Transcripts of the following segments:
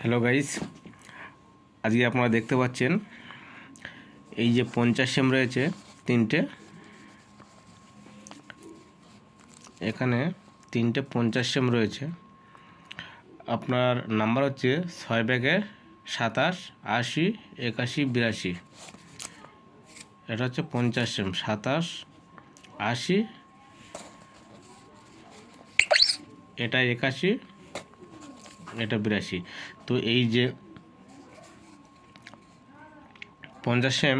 Hello guys আজকে আপনারা দেখতে পাচ্ছেন এই যে পঞ্চাশ সেম রয়েছে তিনটে। এখানে তিনটে পঞ্চাশ সেম রয়েছে। আপনার নাম্বার হচ্ছে ছয় ব্যাগে সাতাশ, আশি, একাশি, বিরাশি। এটা হচ্ছে পঞ্চাশ সেম সাতাশ, আশি এটা একাশি। এটা বিরাশি। তো এই যে পঞ্চাশ সেম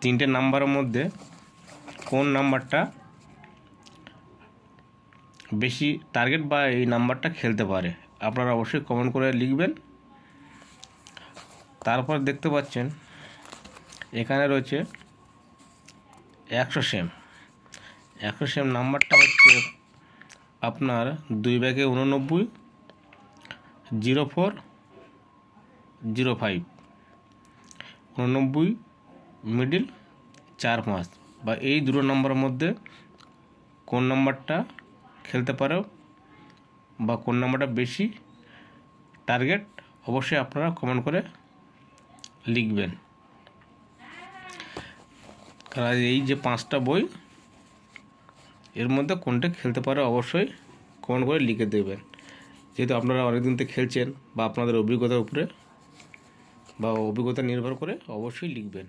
তিনটে নাম্বারের মধ্যে কোন নাম্বারটা বেশি টার্গেট বা এই নাম্বারটা খেলতে পারে? আপনারা অবশ্যই কমেন্ট করে লিখবেন। তারপর দেখতে পাচ্ছেন, এখানে রয়েছে একশো সেম একশো সেম নাম্বারটা হচ্ছে আপনার দুই ব্যাগে উননব্বই জিরো ফোর, জিরো ফাইভ, উননব্বই, মিডিল চার পাঁচ। বা এই দুটো নম্বরের মধ্যে কোন নাম্বারটা খেলতে পারো বা কোন নাম্বারটা বেশি টার্গেট অবশ্যই আপনারা কমেন্ট করে লিখবেন। কারণ এই যে পাঁচটা বই, এর মধ্যে কোনটা খেলতে পারে অবশ্যই কমেন্ট করে লিখে দেবেন। যেহেতু আপনারা অনেকদিন থেকে খেলছেন বা আপনাদের অভিজ্ঞতার উপরে বা অভিজ্ঞতা নির্ভর করে অবশ্যই লিখবেন।